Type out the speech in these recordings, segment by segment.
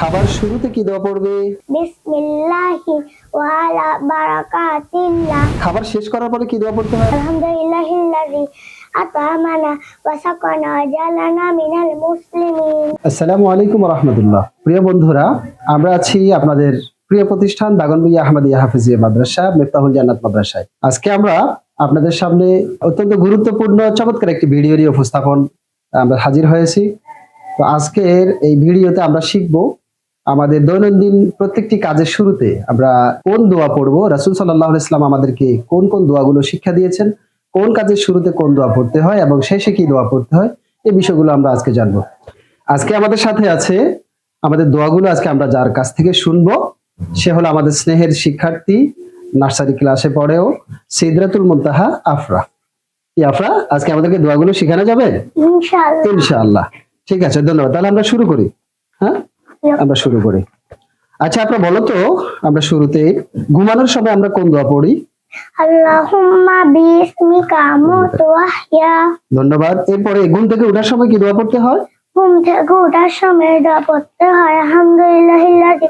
খাবার শুরুতে কি দোয়া পড়বে? বিসমিল্লাহি ওয়া আলা বারাকাতিল্লাহ। খাবার শেষ করার পরে কি দোয়া পড়তে হয়? আলহামদুলিল্লাহিল্লাযী আত'আমানা ওয়া সাকানা ওয়া জালানা মিনাল মুসলিমিন। আসসালামু আলাইকুম রহমতুল্লাহ। প্রিয় বন্ধুরা আমরা আছি আপনাদের প্রিয় প্রতিষ্ঠান দাগনবুইয়া আহমদিয়া হাফিজিয়া মাদ্রাসা মেফতাহুল জান্নাত মাদ্রাসায়। আজকে আমরা আপনাদের সামনে অত্যন্ত গুরুত্বপূর্ণ চমৎকার একটি ভিডিও নিয়ে উপস্থাপন আমরা হাজির হয়েছি। তো আজকের এই ভিডিওতে আমরা শিখব আমাদের দৈনন্দিন প্রত্যেকটি কাজের শুরুতে আমরা কোন দোয়া পড়ব? রাসুল সাল্লাহ ইসলাম আমাদেরকে কোন কোন দোয়াগুলো শিক্ষা দিয়েছেন? কোন কাজের শুরুতে কোন দোয়া পড়তে হয় এবং শেষে কি দোয়া পড়তে হয়? এই বিষয়গুলো আমরা আজকে জানব। আজকে আমাদের সাথে আছে আমাদের দোয়াগুলো আজকে আমরা যার কাছ থেকে শুনব সে হলো আমাদের স্নেহের শিক্ষার্থী নার্সারি ক্লাসে পড়েও সিদরাতুল মুনতাহা আফরা। কি আফরা? আজকে আমাদেরকে দোয়াগুলো শেখানো যাবে? ইনশাআল্লাহ। ঠিক আছে ধন্যবাদ। তাহলে আমরা শুরু করি। হ্যাঁ? আমরা শুরু করি। আচ্ছা আপনারা বলো তো আমরা শুরুতে ঘুমানোর সময় আমরা কোন দোয়া পড়ি? আল্লাহুম্মা বিসমিকা আহইয়া ধন্যবাদ। এরপরে ঘুম থেকে ওঠার সময় কি দোয়া পড়তে হয়? ঘুম থেকে ওঠার সময় দোয়া পড়তে হয় আলহামদুলিল্লাহিল্লাযী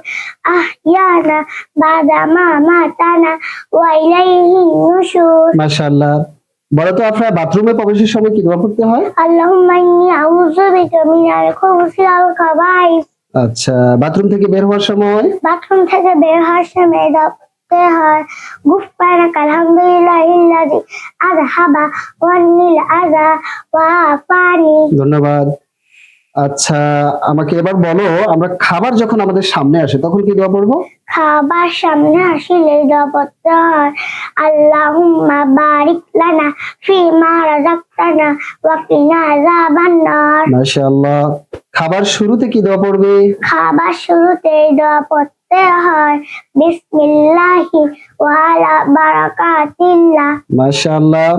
আহইয়ানা বাদা মা মাতানা ওয়া ইলাইহি নুশুর। মাশাআল্লাহ। বলো তো আপনারা বাথরুমে প্রবেশের সময় কি দোয়া পড়তে হয়? আল্লাহুম্মা ইন্নী আউযু বিকা মিনাল খুবুসি ওয়াল খাবাইস আচ্ছা বাথরুম থেকে বের হওয়ার সময় বাথরুম থেকে বের হওয়ার সময় পড়তে হয়। গুফরানাকা আলহামদুলিল্লাহিল্লাযী আযহাবা ওয়ান্নিল আযা ওয়া ধন্যবাদ। আচ্ছা আমাকে এবার বলো আমরা খাবার যখন আমাদের সামনে আসে তখন কি দোয়া পড়ব? খাবার সামনে আসলে দোয়া পড়তে হয় আল্লাহুম্মা বারিক লানা ফিমা রাযাকতানা ওয়া কিনা মাশাআল্লাহ। খাবার শুরুতে কি দোয়া পড়বে? খাবার শুরুতে দোয়া পড়তে হয়। বিসমিল্লাহি ওয়া আলা বারাকাতিল্লাহ। মাশাআল্লাহ।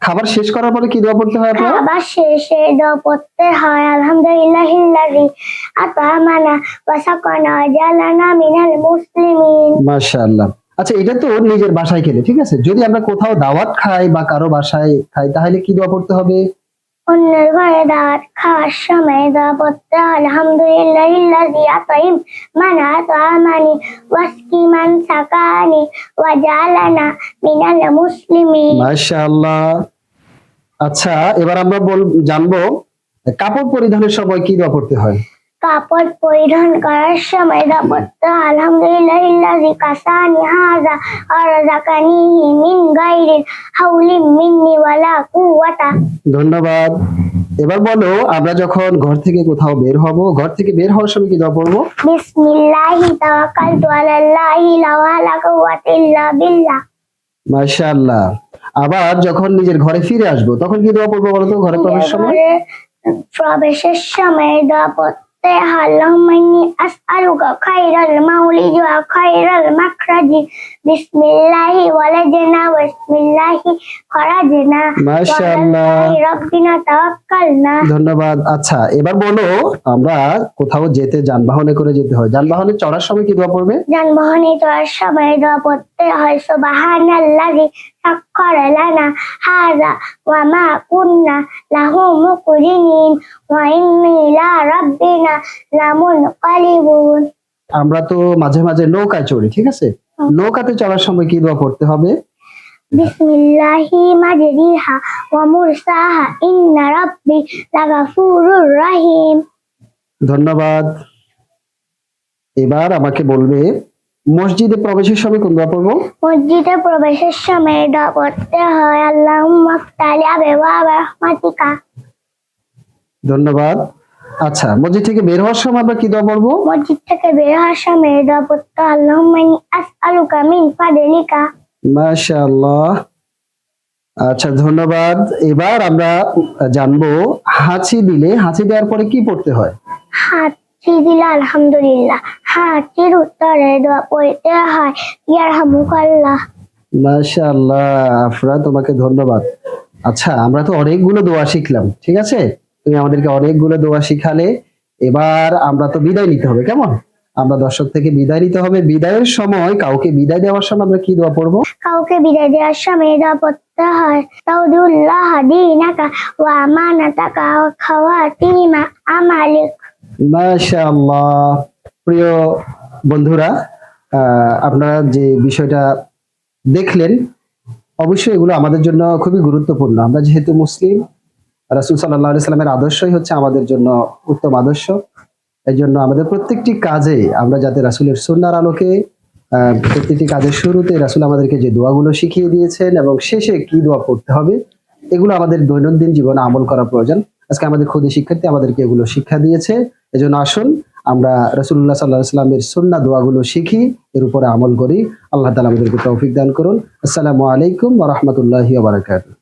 খাবার শেষ করার পরে কি দোয়া পড়তে হয় আপনার? খাবার শেষে দোয়া পড়তে হয় আলহামদুলিল্লাহিল্লাযী আত'আমানা ওয়া সাকানা জালানা মিনাল মুসলিমিন। মাশাআল্লাহ। আচ্ছা এটা তো নিজের বাসায় খেলে ঠিক আছে? যদি আমরা কোথাও দাওয়াত খাই বা কারও বাসায় খাই তাহলে কি দোয়া পড়তে হবে? অন্যের ঘরে দাঁত খাওয়ার সময় দোয়া পড়তে হয় আলহামদুলিল্লাহিল্লাযী আত'ইম মান আত'আমানি ওয়াসকি মান সাকানি, ওয়া জালানা মিনাল মুসলিমিন। মাশাআল্লাহ। আচ্ছা এবার আমরা বল, জানব, কাপড় পরিধানের সময় কি দোয়া পড়তে হয়? কাপড় পরিধান করার সময় কাসানি হাযা আর রাযাকানিহি মিন হাওলি মিন্নি ওয়ালা কুওয়াতা। ধন্যবাদ। এবার বলো আমরা যখন ঘর থেকে কোথাও বের হব ঘর থেকে বের হওয়ার সময় কি দোয়া পড়ব? বিসমিল্লাহি তাওয়াক্কালতু আলাল্লাহি লা হাওলা কুওয়াতা ইল্লা বিল্লাহ। মাশাআল্লাহ। আবার যখন নিজের ঘরে ফিরে আসব তখন কি দোয়া পড়ব বলো তো ঘরে প্রবেশের সময়? প্রবেশের সময় দোয়া পড়তে হয় আল্লাহুম্মা ইন্নী আসআলুকা খাইরাল মাউলিদি ওয়া খাইরাল ধন্যবাদ। আচ্ছা এবার বলো আমরা কোথাও যেতে যানবাহনে করে যেতে হয়। যানবাহনে চড়ার সময় কি দোয়া পড়বে? যানবাহনে চড়ার সময় দোয়া পড়তে হয় সুবহানাল্লাযী সাক্খারা লানা ওয়া মা কুন্না লাহু মুকরিনিন ওয়া ইন্নী ইলা রাব্বিনা লামুনকালিবুন। আমরা তো মাঝে মাঝে নৌকায় চড়ি ঠিক আছে? নৌকাতে চড়ার সময় কি দোয়া পড়তে হবে? বিসমিল্লাহি মাজরিহা ওয়া মুরসাহা ইন্না রাব্বি লাগাফুরুর রাহিম। ধন্যবাদ। এবার আমাকে বলবে মসজিদে প্রবেশের সময় কোন দোয়া পড়ব? মসজিদে প্রবেশের সময় দোয়া পড়তে হয় আল্লাহুম্মা ফতালি আবওয়াব রাহমাতিকা। ধন্যবাদ। আচ্ছা মসজিদ থেকে বের হওয়ার সময় আমরা কি দোয়া পড়ব? মসজিদ থেকে বের হওয়ার সময় দোয়া পড়তে আল্লাহুম্মা ইন্নী আসআলুকা মিন ফাদলিকা। মাশাআল্লাহ। আচ্ছা ধন্যবাদ। এবার আমরা জানব হাঁচি দিলে হাঁচি দেওয়ার পরে কি পড়তে হয়? হাঁচি দিলে আলহামদুলিল্লাহ হাঁচির উত্তরে দোয়া পড়তে হয়। মাশাআল্লাহ আফরা তোমাকে ধন্যবাদ। আচ্ছা আমরা তো অনেকগুলো দোয়া শিখলাম ঠিক আছে? তুমি আমাদেরকে অনেকগুলো দোয়া শিখালে এবার আমরা তো বিদায় নিতে হবে কেমন? আমরা দর্শক থেকে বিদায় নিতে হবে। বিদায়ের সময় কাউকে বিদায় দেওয়ার সময় আমরা কি দোয়া পড়ব? কাউকে বিদায় দেওয়ার সময় দোয়া পড়তে হয়। তাউদুল্লাহ দীনাকা ওয়া আমানাতাকা ওয়া খাওয়াতিমা আমালিক। মাশাআল্লাহ। প্রিয় বন্ধুরা আহ, আপনারা যে বিষয়টা দেখলেন অবশ্যই এগুলো আমাদের জন্য খুবই গুরুত্বপূর্ণ। আমরা যেহেতু মুসলিম রাসুল সাল্লাহ সাল্লামের আদর্শই হচ্ছে আমাদের জন্য উত্তম আদর্শ। এই জন্য আমাদের প্রত্যেকটি কাজে আমরা যাতে রাসুলের সুন্নার আলোকে প্রত্যেকটি কাজের শুরুতে রাসুল আমাদেরকে যে দোয়াগুলো শিখিয়ে দিয়েছেন এবং শেষে কি দোয়া পড়তে হবে, এগুলো আমাদের দৈনন্দিন জীবনে আমল করা প্রয়োজন। আজকে আমাদের খুদে শিক্ষার্থী আমাদেরকে এগুলো শিক্ষা দিয়েছে। এজন্য আসুন, আমরা রসুল্লাহ সাল্লাহ সাল্লামের সুন্না দোয়াগুলো শিখি, এর উপরে আমল করি। আল্লাহ তালা আমাদেরকে তৌফিক দান করুন। আসসালামু আলাইকুম ওরহমতুল্লাহি বারাকাতুহ।